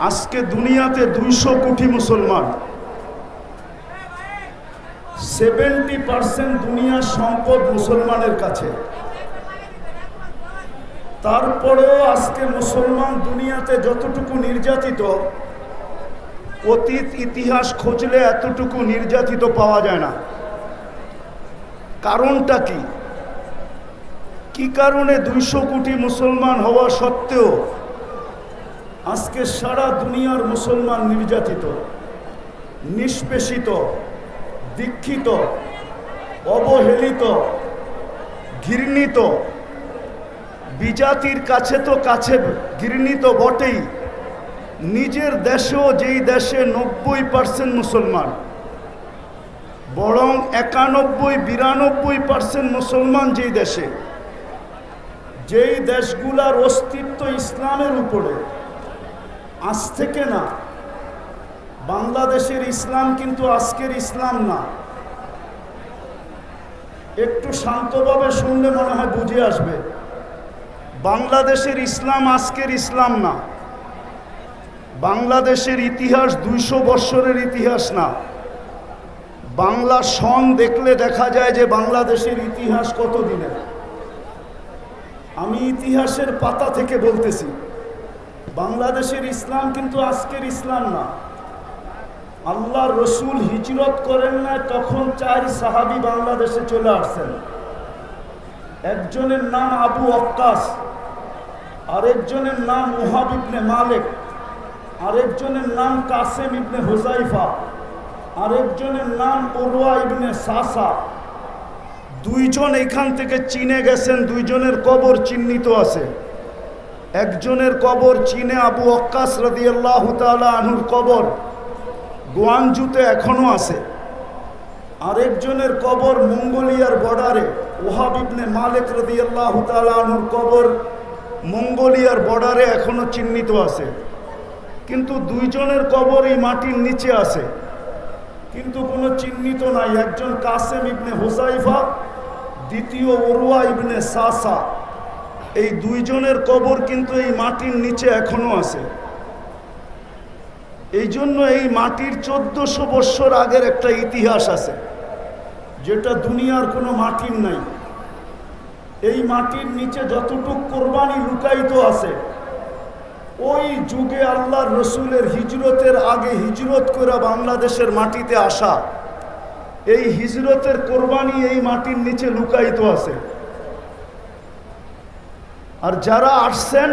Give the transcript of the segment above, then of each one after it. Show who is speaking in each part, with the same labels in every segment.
Speaker 1: আজকে দুনিয়াতে দুইশো কোটি মুসলমান। সেভেন্টি পার্সেন্ট দুনিয়ার সম্পদ মুসলমানের কাছে। তারপরেও আজকে মুসলমান দুনিয়াতে যতটুকু নির্যাতিত, অতীত, ইতিহাস খুঁজলে এতটুকু নির্যাতিত পাওয়া যায় না। কারণটা কি? কি কারণে দুইশো কোটি মুসলমান হওয়া সত্ত্বেও আজকে সারা দুনিয়ার মুসলমান নির্যাতিত, নিষ্পেষিত, দীক্ষিত, অবহেলিত, ঘৃণিত। বিজাতির কাছে তো কাছে ঘৃণিত বটেই। নিজের দেশেও যেই দেশে নব্বই পার্সেন্ট মুসলমান, বরং একানব্বই, বিরানব্বই পার্সেন্ট মুসলমান যেই দেশে, যেই দেশগুলার অস্তিত্ব ইসলামের উপরে আজ থেকে না, বাংলাদেশের ইসলাম কিন্তু আজকের ইসলাম না। একটু শান্তভাবে শুনলে মনে হয় বুঝে আসবে, বাংলাদেশের ইসলাম আজকের ইসলাম না। বাংলাদেশের ইতিহাস দুইশো বৎসরের ইতিহাস না। বাংলা সন দেখলে দেখা যায় যে বাংলাদেশের ইতিহাস কত দিনের আমি ইতিহাসের পাতা থেকে বলতেছি বাংলাদেশের ইসলাম কিন্তু আজকের ইসলাম না। আল্লাহ রসুল হিজরত করেন না, তখন চার সাহাবি বাংলাদেশে চলে আসছেন। একজনের নাম আবু অক্কাস আরেকজনের নাম মুহাব ইবনে মালিক, আরেকজনের নাম কাসেম ইবনে হুজাইফা আরেকজনের নাম ওরওয়া ইবনে সাসা। দুইজন এখান থেকে চিনে গেছেন, দুইজনের কবর চিহ্নিত আছে। একজনের কবর চীনে আবু অক্কাস রদিয়াল্লাহ আনুর কবর। গোয়ানজুতে এখনও আছে। আরেকজনের কবর মঙ্গোলিয়ার বর্ডারে, ওহাব ইবনে মালিক রদিয়াল্লাহ তালা আনুর কবর মঙ্গোলিয়ার বর্ডারে এখনও চিহ্নিত আছে। কিন্তু দুইজনের কবর এই মাটির নিচে আছে। কিন্তু কোনো চিহ্নিত নাই। একজন কাসেম ইবনে হুসাইফা দ্বিতীয় ওরুয়া ইবনে সাসা। এই দুইজনের কবর কিন্তু এই মাটির নিচে এখনও আছে। এই জন্য এই মাটির চোদ্দশো বৎসর আগের একটা ইতিহাস আছে, যেটা দুনিয়ার কোনো মাটির নাই। এই মাটির নিচে যতটুক কোরবানি লুকায়িত আছে, ওই যুগে আল্লাহর রসুলের হিজরতের আগে হিজরত করে বাংলাদেশের মাটিতে আসা, এই হিজরতের কোরবানি এই মাটির নিচে লুকায়িত আছে। আর যারা আসছেন,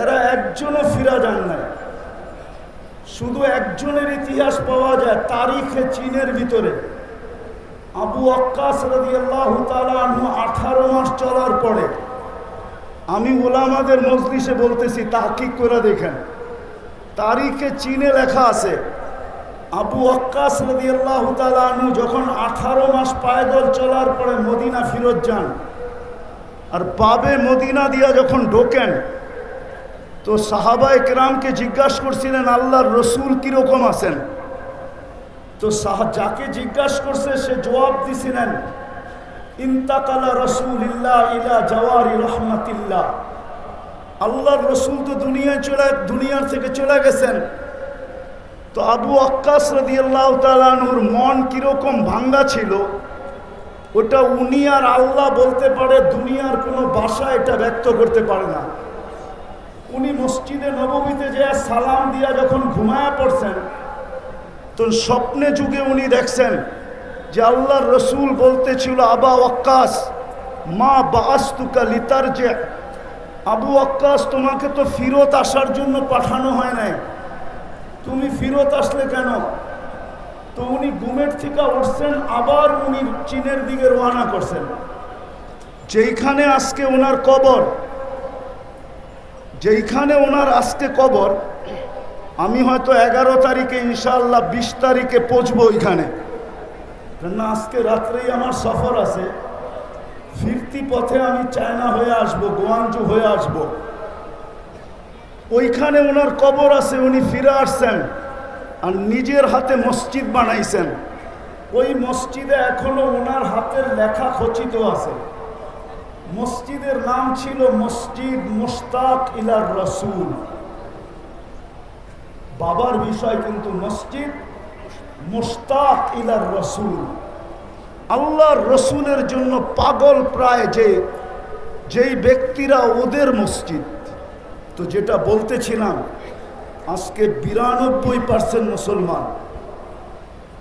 Speaker 1: এরা একজনও ফিরা যান নাই। শুধু একজনের ইতিহাস পাওয়া যায়, তারিখে চীনের ভিতরে। আবু আক্কাস রাজি আল্লাহ তালু আঠারো মাস চলার পরে, আমি ওলামাদের মজলিসে বলতেছি, তাহকিক করে দেখেন। তারিখে চীনে লেখা আছে, আবু আক্কাস রাজি আল্লাহ তালু যখন আঠারো মাস পায়দল চলার পরে মদিনা ফিরত যান আর বাবে মদিনা দিয়া যখন ঢোকেন, তো সাহাবা একরামকে জিজ্ঞাসা করছিলেন, আল্লাহর রসুল কীরকম আছেন? তো সাহা, যাকে জিজ্ঞাসা করছে, সে জবাব দিছিলেন ইন্তাকালা রসুল ইল্লা ইলা জওয়ারি রহমাতিল্লাহ। আল্লাহর রসুল তো দুনিয়ায় চলে, দুনিয়ার থেকে চলে গেছেন। তো আবু আক্কাস রদি আল্লাহ তালানুর মন কীরকম ভাঙ্গা ছিল ওটা উনি আর আল্লাহ বলতে পারে, দুনিয়ার কোনো ভাষা এটা ব্যক্ত করতে পারে না। উনি মসজিদে নবমীতে যে সালাম দিয়া যখন ঘুমায়া পড়ছেন, তো স্বপ্নে যুগে উনি দেখছেন যে আল্লাহর রসুল বলতেছিল, আবা ওয়াক্কাস, মা বাস্তুকা লিতার যে আবু আক্কাস তোমাকে তো ফিরত আসার জন্য পাঠানো হয় নাই। তুমি ফিরত আসলে কেন? তো উনি গুমের থেকে উঠছেন, আবার উনি চীনের দিকে রওনা করছেন। যেইখানে আজকে ওনার কবর, যেইখানে ওনার আজকে কবর, আমি হয়তো এগারো তারিখে ইনশাল্লাহ বিশ তারিখে পৌঁছবো ওইখানে। কেননা আজকে রাত্রেই আমার সফর আছে। ফিরতি পথে আমি চায়না হয়ে আসব গোয়াঞ্জু হয়ে আসব। ওইখানে ওনার কবর আছে, উনি ফিরে আসছেন। আর নিজের হাতে মসজিদ বানাইছেন। ওই মসজিদে এখনও ওনার হাতের লেখা খচিত আছে। মসজিদের নাম ছিল মসজিদ মুস্তাক ইলার রসুল। বাবার বিষয় কিন্তু মসজিদ মুস্তাক ইলার রসুল। আল্লাহর রসুলের জন্য পাগল প্রায় যে, যেই ব্যক্তিরা ওদের মসজিদ। তো যেটা বলতেছিলাম আজকে বিরানব্বই পার্সেন্ট মুসলমান।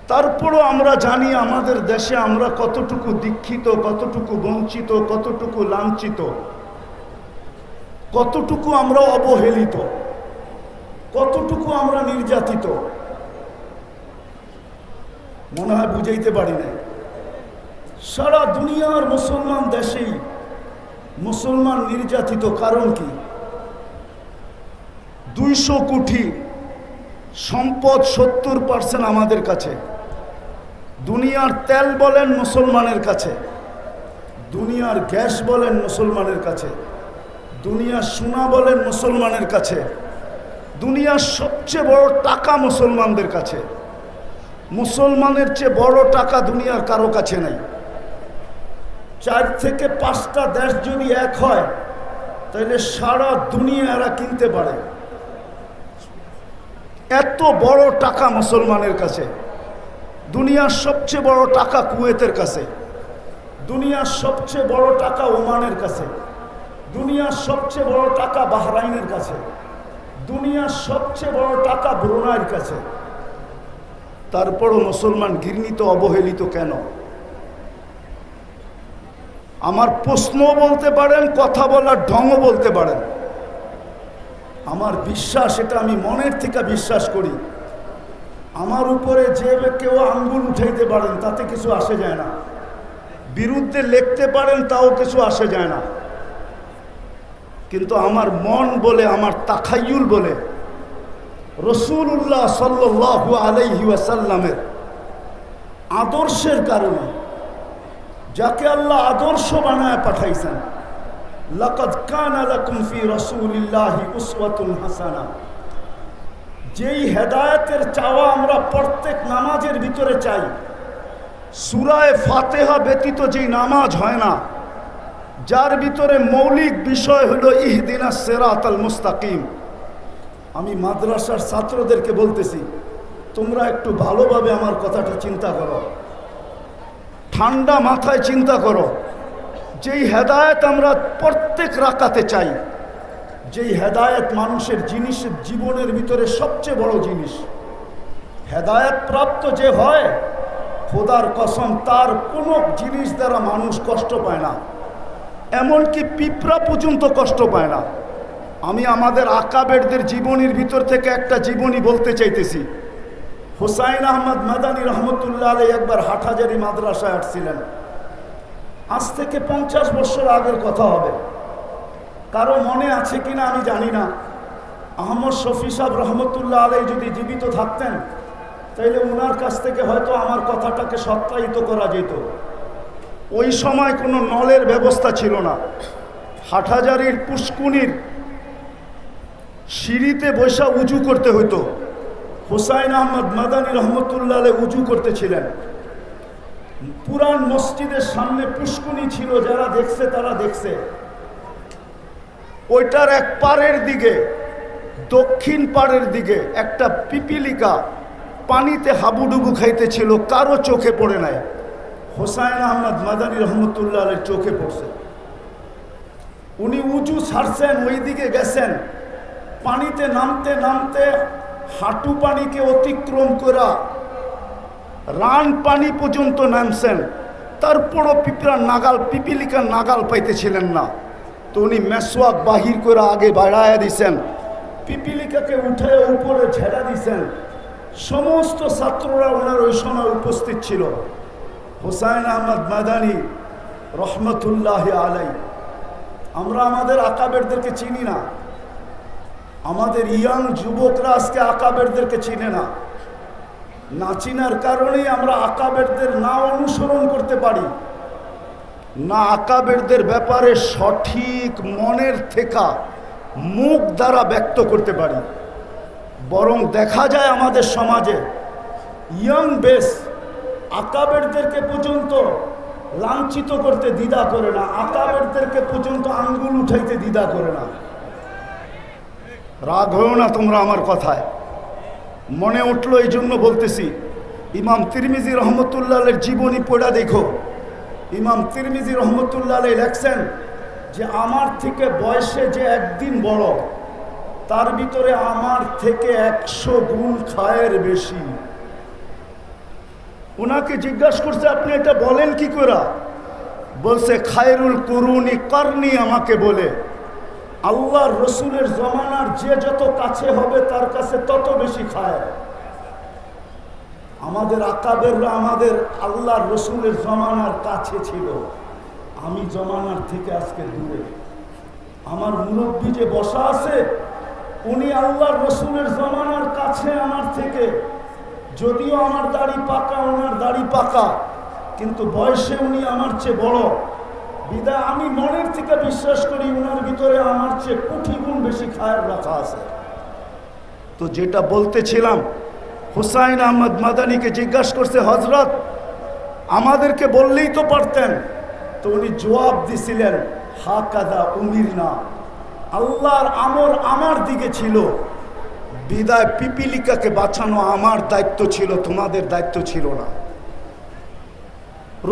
Speaker 1: তারপরও আমরা জানি আমাদের দেশে আমরা কতটুকু দীক্ষিত, কতটুকু বঞ্চিত, কতটুকু লাঞ্ছিত, কতটুকু আমরা অবহেলিত, কতটুকু আমরা নির্যাতিত। মনে হয় বুঝাইতে পারি না সারা দুনিয়ার মুসলমান দেশেই মুসলমান নির্যাতিত কারণ কি? দুইশো কোটি সম্পদ সত্তর পার্সেন্ট আমাদের কাছে। দুনিয়ার তেল বলেন মুসলমানের কাছে। দুনিয়ার গ্যাস বলেন মুসলমানের কাছে। দুনিয়ার সোনা বলেন মুসলমানের কাছে। দুনিয়ার সবচেয়ে বড় টাকা মুসলমানদের কাছে। মুসলমানের চেয়ে বড় টাকা দুনিয়ার কারও কাছে নেই। চার থেকে পাঁচটা দেশ যদি এক হয়, তাহলে সারা দুনিয়া এরা কিনতে পারে। এত বড় টাকা মুসলমানের কাছে। দুনিয়ার সবচেয়ে বড় টাকা কুয়েতের কাছে। দুনিয়ার সবচেয়ে বড় টাকা ওমানের কাছে। দুনিয়ার সবচেয়ে বড় টাকা বাহরাইনের কাছে। দুনিয়ার সবচেয়ে বড় টাকা ব্রুনাইয়ের কাছে। তারপরও মুসলমান ঘৃণিত, অবহেলিত কেন? আমার প্রশ্ন বলতে পারেন, কথা বলার ঢংও বলতে পারেন। আমার বিশ্বাস, এটা আমি মনের থেকে বিশ্বাস করি। আমার উপরে যে কেউ আঙ্গুল উঠাইতে পারেন, তাতে কিছু আসে যায় না। বিরুদ্ধে লিখতে পারেন, তাও কিছু আসে যায় না। কিন্তু আমার মন বলে, আমার তাখাইয়ুল বলে রসুল্লাহ সাল্লু আলাইহি ওয়াসাল্লামের আদর্শের কারণে, যাকে আল্লাহ আদর্শ বানায় পাঠাইছেন লাকাদ কানা লাকুম ফি রাসূলিল্লাহি উসওয়াতুন হাসানা। যেই হেদায়েতের চাওয়া আমরা প্রত্যেক নামাজের ভিতরে চাই, সুরায় ফাতেহা ব্যতীত যেই নামাজ হয় না, যার ভিতরে মৌলিক বিষয় হলো ইহদিনা সেরাত আল মুস্তাকিম। আমি মাদ্রাসার ছাত্রদেরকে বলতেছি, তোমরা একটু ভালোভাবে আমার কথাটা চিন্তা করো। ঠান্ডা মাথায় চিন্তা করো। যেই হেদায়ত আমরা প্রত্যেক রাকাতে চাই, যেই হেদায়েত মানুষের জিনিসের জীবনের ভিতরে সবচেয়ে বড় জিনিস, হেদায়ত প্রাপ্ত যে হয়, খোদার কসম তার কোনো জিনিস দ্বারা মানুষ কষ্ট পায় না, এমনকি পিঁপড়া পর্যন্ত কষ্ট পায় না। আমি আমাদের আকাবেরদের জীবনীর ভিতর থেকে একটা জীবনী বলতে চাইতেছি। হুসাইন আহমদ মাদানী রহমতুল্লাহ আলী একবার হাটহাজারি মাদ্রাসায় আসছিলেন। আজ থেকে পঞ্চাশ বছর আগের কথা হবে। কারও মনে আছে কিনা আমি জানি না। আহমদ শফি সাহ রহমতুল্লাহ আলী যদি জীবিত থাকতেন, তাইলে ওনার কাছ থেকে হয়তো আমার কথাটাকে সত্যায়িত করা যেত। ওই সময় কোনো নলের ব্যবস্থা ছিল না। হাটহাজারির পুষ্কুনির সিঁড়িতে বৈশা উঁচু করতে হইতো। হুসাইন আহমদ মাদানী রহমতুল্লাহ আলী উঁচু করতেছিলেন পুরান মসজিদের সামনে পুষ্কুনি ছিল, যারা দেখছে তারা দেখছে। ওইটার এক পারের দিকে, দক্ষিণ পাড়ের দিকে একটা পিপিলিকা পানিতে হাবুডুবু খাইতেছিল, কারও চোখে পড়ে নাই। হোসাইন আহমদ মাদানী রহমতুল্লাহ চোখে পড়ছে। উনি উঁচু ছাড়ছেন ওই দিকে গেছেন। পানিতে নামতে নামতে হাঁটু পানিকে অতিক্রম করা রান পানি পর্যন্ত নামছেন। তারপরও পিঁপড়া নাগাল পিপিলিকার নাগাল পাইতেছিলেন না। তো উনি মেসোয়াক বাহির করে আগে বাড়াইয়া দিছেন। পিপিলিকাকে উঠে উপরে ঝেড়া দিছেন। সমস্ত ছাত্ররা ওনার ওই সময় উপস্থিত ছিল। হোসাইন আহমদ মাদানি রহমতুল্লাহ আলাই আমরা আমাদের আকাবেরদেরকে চিনি না। আমাদের ইয়াং যুবকরা আজকে আকাবেরদেরকে চিনে না। না চিনার কারণেই আমরা আকাবেরদের না অনুসরণ করতে পারি। না আকাবেরদের ব্যাপারে সঠিক মনের থেকা মুখ দ্বারা ব্যক্ত করতে পারি। বরং দেখা যায় আমাদের সমাজে ইয়ং বেস আকাবেরদেরকে পর্যন্ত লাঞ্ছিত করতে দ্বিধা করে না, আকাবেরদেরকে পর্যন্ত আঙ্গুল উঠাইতে দ্বিধা করে না। রাগ হয়েও না তোমরা আমার কথায়। মনে উঠল এই জন্য বলতেছি, ইমাম তিরমিজি রহমতুল্লাহের জীবনী পড়া দেখো। ইমাম তিরমিজি রহমতুল্লাহ লেখছেন যে, আমার থেকে বয়সে যে একদিন বড়, তার ভিতরে আমার থেকে একশো গুণ খায়ের বেশি। ওনাকে জিজ্ঞাসা করছে, আপনি এটা বলেন কি করে বলছে, খায়রুল করুনি করনি আমাকে বলে। আল্লাহর রসুলের জমানার যে যত কাছে হবে তার কাছে তত বেশি খায়। আমাদের আকাবেররা আমাদের আল্লাহর রসুলের জমানার কাছে ছিল। আমি জমানার থেকে আজকে দূরে। আমার মুরব্বী যে বসা আছে, উনি আল্লাহর রসুলের জমানার কাছে আমার থেকে, যদিও আমার দাড়ি পাকা, ওনার দাড়ি পাকা, কিন্তু বয়সে উনি আমার চেয়ে বড়। বিদায় আমি মনের থেকে বিশ্বাস করি ওনার ভিতরে আমার চেয়ে কোটি গুণ বেশি খায়ের রাখা আছে। তো যেটা বলতেছিলাম, হুসাইন আহমদ মাদানিকে জিজ্ঞাসা করছে হজরত আমাদেরকে বললেই তো পারতেন। তো উনি জবাব দিছিলেন হা কাদা উমির না আল্লাহর আমল আমার দিকে ছিল। বিদায় পিপিলিকাকে বাঁচানো আমার দায়িত্ব ছিল, তোমাদের দায়িত্ব ছিল না।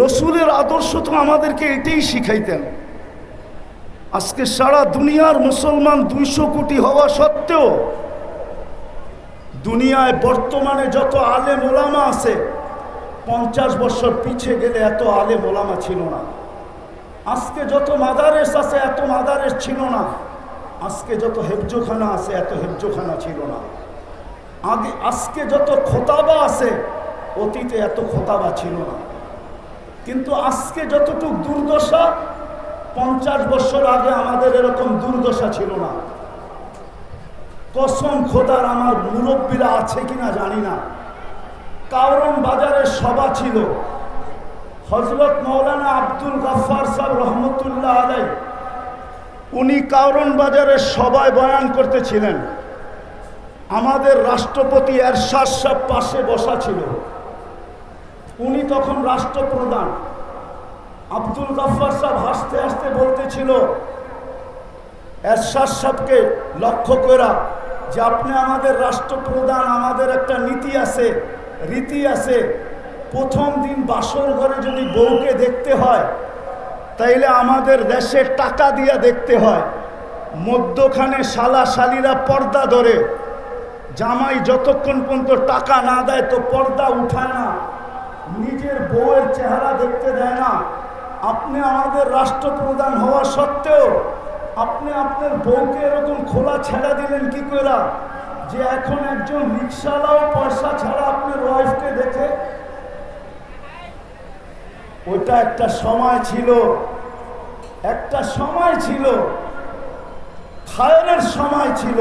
Speaker 1: রসুলের আদর্শ তো আমাদেরকে এটাই শিখাইতেন। আজকে সারা দুনিয়ার মুসলমান দুইশো কোটি হওয়া সত্ত্বেও দুনিয়ায় বর্তমানে যত আলে ওলামা আছে, পঞ্চাশ বছর পিছে গেলে এত আলে ওলামা ছিল না। আজকে যত মাদারেস আছে, এত মাদারেস ছিল না। আজকে যত হেফজোখানা আছে, এত হেফজোখানা ছিল না। আগে আজকে যত খোতাবা আছে, অতীতে এত খোতাবা ছিল না। কিন্তু আজকে যতটুক দুর্দশা, পঞ্চাশ বছর আগে আমাদের এরকম দুর্দশা ছিল না। কসম খোদার আমার মুরব্বীরা আছে কিনা জানি না। কাউরন বাজারে সভা ছিল। হজরত মৌলানা আব্দুল গাফার সাহেব রহমতুল্লাহ আলাই উনি কাউরন বাজারে সবাই বয়ান করতেছিলেন। আমাদের রাষ্ট্রপতি এরশাদ সাহেব পাশে বসা ছিল। উনি তখন রাষ্ট্রপ্রধান। আব্দুল গাফার সাহেব হাসতে হাসতে বলতেছিল, এরশাদ সাহেবকে লক্ষ্য করা যে আপনি আমাদের রাষ্ট্রপ্রধান, আমাদের একটা নীতি আছে, রীতি আছে, প্রথম দিন বাসর ঘরে যদি বউকে দেখতে হয়, তাইলে আমাদের দেশে টাকা দিয়া দেখতে হয়। মধ্যখানে শালা শালিরা পর্দা ধরে, জামাই যতক্ষণ পর্যন্ত টাকা না দেয় তো পর্দা উঠায় না। নিজের বউয়ের চেহারা দেখতে দেয় না। আপনি আমাদের রাষ্ট্রপ্রধান হওয়া সত্ত্বেও আপনি আপনার বউকে এরকম খোলা ছেড়া দিলেন কি করে? যে এখন একজন রিক্সাওয়ালাও পয়সা ছাড়া আপনার ওয়াইফকে দেখে। ওইটা একটা সময় ছিল। একটা সময় ছিল। খায়রের সময় ছিল।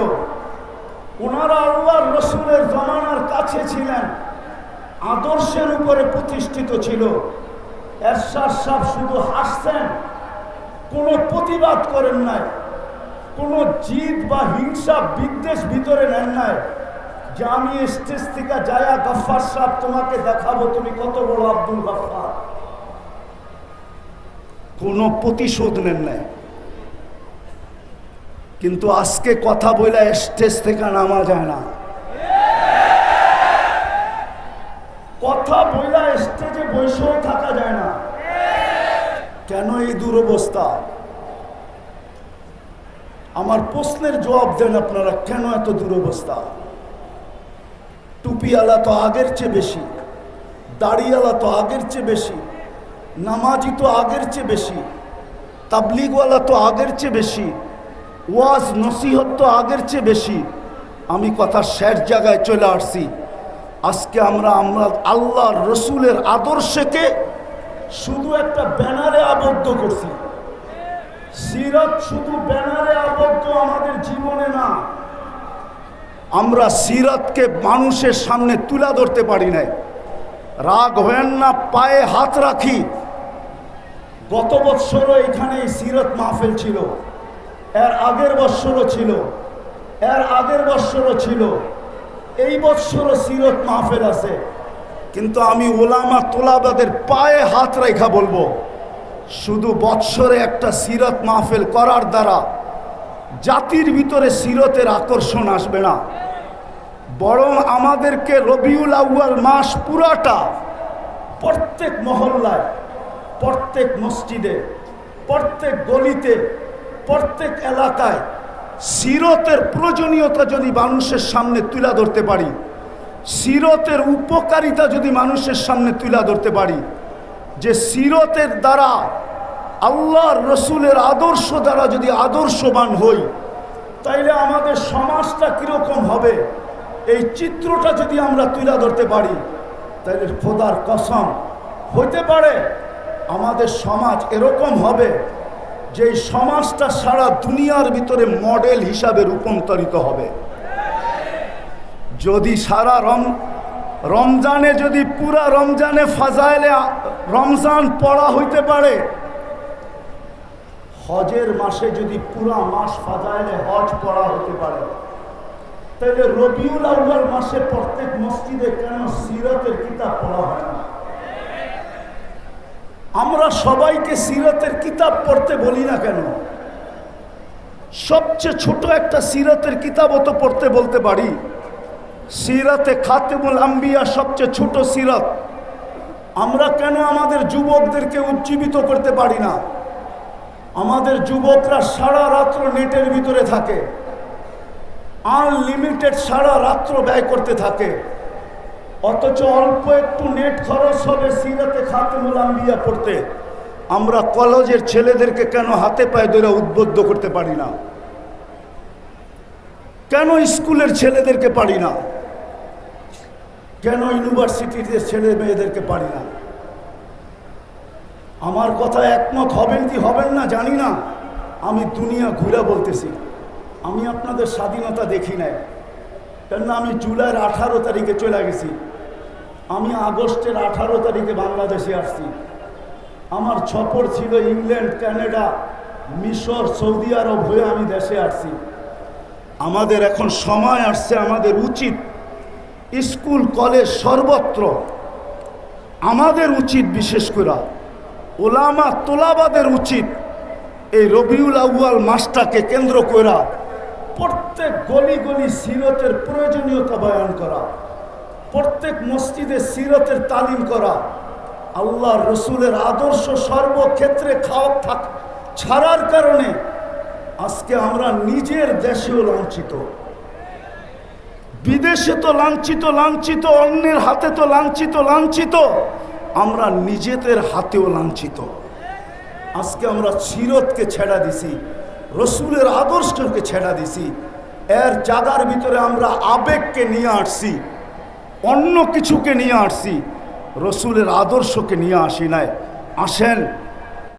Speaker 1: ওনারা আল্লাহর রসুলের জমানার কাছে ছিলেন। আদর্শের উপরে প্রতিষ্ঠিত ছিল। এরশাদ শুধু হাসছেন কোনো প্রতিবাদ করেন নাই, কোনো জিদ বা হিংসা বিদ্বেষ ভিতরে নেন নাই যে আমি স্টেজ থেকে যায়া গফার সাহ তোমাকে দেখাবো, তুমি কত বড় আব্দুল গফার। কোনো প্রতিশোধ নেন নাই। কিন্তু আজকে কথা বলে স্টেজ থেকে নামা যায় না। কথা বইলা স্টেজে বসেও থাকা যায় না। কেন এই দুরবস্থা? আমার প্রশ্নের জবাব দেন আপনারা, কেন এত দুরবস্থা? টুপিওয়ালা তো আগের চেয়ে বেশি, দাড়িওয়ালা তো আগের চেয়ে বেশি, নামাজি তো আগের চেয়ে বেশি, তাবলিগওয়ালা তো আগের চেয়ে বেশি, ওয়াজ, নসিহত তো আগের চেয়ে বেশি। আমি কথা শেষ জায়গায় চলে আসছি। আজকে আমরা আমরা আল্লাহ রসুলের আদর্শকে শুধু একটা ব্যানারে আবদ্ধ করছি। সিরত শুধু ব্যানারে আবদ্ধ আমাদের জীবনে না, আমরা সিরতকে মানুষের সামনে তুলে ধরতে পারি নাই। রাগ হয়েন না, পায়ে হাত রাখি। গত বৎসরও এখানে সিরত মাহফিল ছিল। এর আগের বৎসরও ছিল। এর আগের বৎসরও ছিল। এই বৎসরও সিরত মাহফিল আছে। কিন্তু আমি ওলামা তোলাবাদের পায়ে হাত রেখা বলব, শুধু বৎসরে একটা সিরত মাহফিল করার দ্বারা জাতির ভিতরে সিরতের আকর্ষণ আসবে না। বরং আমাদেরকে রবিউল আউয়াল মাস পুরাটা প্রত্যেক মহল্লায়, প্রত্যেক মসজিদে, প্রত্যেক গলিতে, প্রত্যেক এলাকায় সিরতের প্রয়োজনীয়তা যদি মানুষের সামনে তুলে ধরতে পারি, সিরতের উপকারিতা যদি মানুষের সামনে তুলে ধরতে পারি, যে সিরতের দ্বারা আল্লাহর রসুলের আদর্শ দ্বারা যদি আদর্শবান হই, তাইলে আমাদের সমাজটা কীরকম হবে? এই চিত্রটা যদি আমরা তুলে ধরতে পারি, তাইলে খোদার কসম, হইতে পারে আমাদের সমাজ এরকম হবে যে সমাজটা সারা দুনিয়ার ভিতরে মডেল হিসাবে রূপান্তরিত হবে। যদি সারা রম, রমজানে যদি পুরা রমজানে ফাজাইলে, রমজান পড়া হইতে পারে, হজের মাসে যদি পুরা মাস ফাজাইলে হজ পড়া হতে পারে তাহলে রবিউল আউ্বাল মাসে প্রত্যেক মসজিদে কেন সিরতের কিতাব পড়া হয় না? আমরা সবাইকে সিরতের কিতাব পড়তে বলি না কেন? সবচেয়ে ছোট একটা সিরতের কিতাবও তো পড়তে বলতে পারি। সিরাতে খাতেমুল আম্বিয়া সবচেয়ে ছোট সিরত। আমরা কেন আমাদের যুবকদেরকে উজ্জীবিত করতে পারি না? আমাদের যুবকরা সারা রাত্র নেটের ভিতরে থাকে। আনলিমিটেড সারা রাত্র ব্যয় করতে থাকে। অথচ অল্প একটু নেট খরচ হবে সিরাতে খাতেমুল আম্বিয়া পড়তে। আমরা কলেজের ছেলেদেরকে কেন হাতে পায়ে ধরে উদ্বুদ্ধ করতে পারি না? কেন স্কুলের ছেলেদেরকে পারি না? কেন ইউনিভার্সিটির ছেলে মেয়েদেরকে পারি না? আমার কথা একমত হবেন কি হবেন না জানি না। আমি দুনিয়া ঘুরে বলতেছি। আমি আপনাদের স্বাধীনতা দেখি নাই। কেননা আমি জুলাইয়ের আঠারো তারিখে চলে গেছি। আমি আগস্টের আঠারো তারিখে বাংলাদেশে আসছি। আমার ছপর ছিল ইংল্যান্ড, কানাডা, মিশর, সৌদি আরব হয়ে আমি দেশে আসছি। আমাদের এখন সময় আসছে, আমাদের উচিত স্কুল, কলেজ সর্বত্র আমাদের উচিত বিশেষ করে ওলামা তোলাবাদের উচিত এই রবিউল আউয়াল মাসটাকে কেন্দ্র করা প্রত্যেক গলি গলি সিরতের প্রয়োজনীয়তা বয়ান করা। প্রত্যেক মসজিদে সিরতের তালিম করা। আল্লাহ রসুলের আদর্শ সর্বক্ষেত্রে খাওয়া থাক ছাড়ার কারণে আজকে আমরা নিজের দেশেও লাঞ্ছিত। বিদেশে তো লাঞ্ছিত লাঞ্ছিত, অন্যের হাতে তো লাঞ্ছিত লাঞ্ছিত। আমরা নিজেদের হাতেও লাঞ্ছিত। আজকে আমরা সিরতকে ছেড়া দিছি, রসুলের আদর্শকে ছেড়া দিছি। এর জাগার ভিতরে আমরা আবেগকে নিয়ে আসছি। অন্য কিছুকে নিয়ে আসছি রসুলের আদর্শকে নিয়ে আসি নাই। আসেন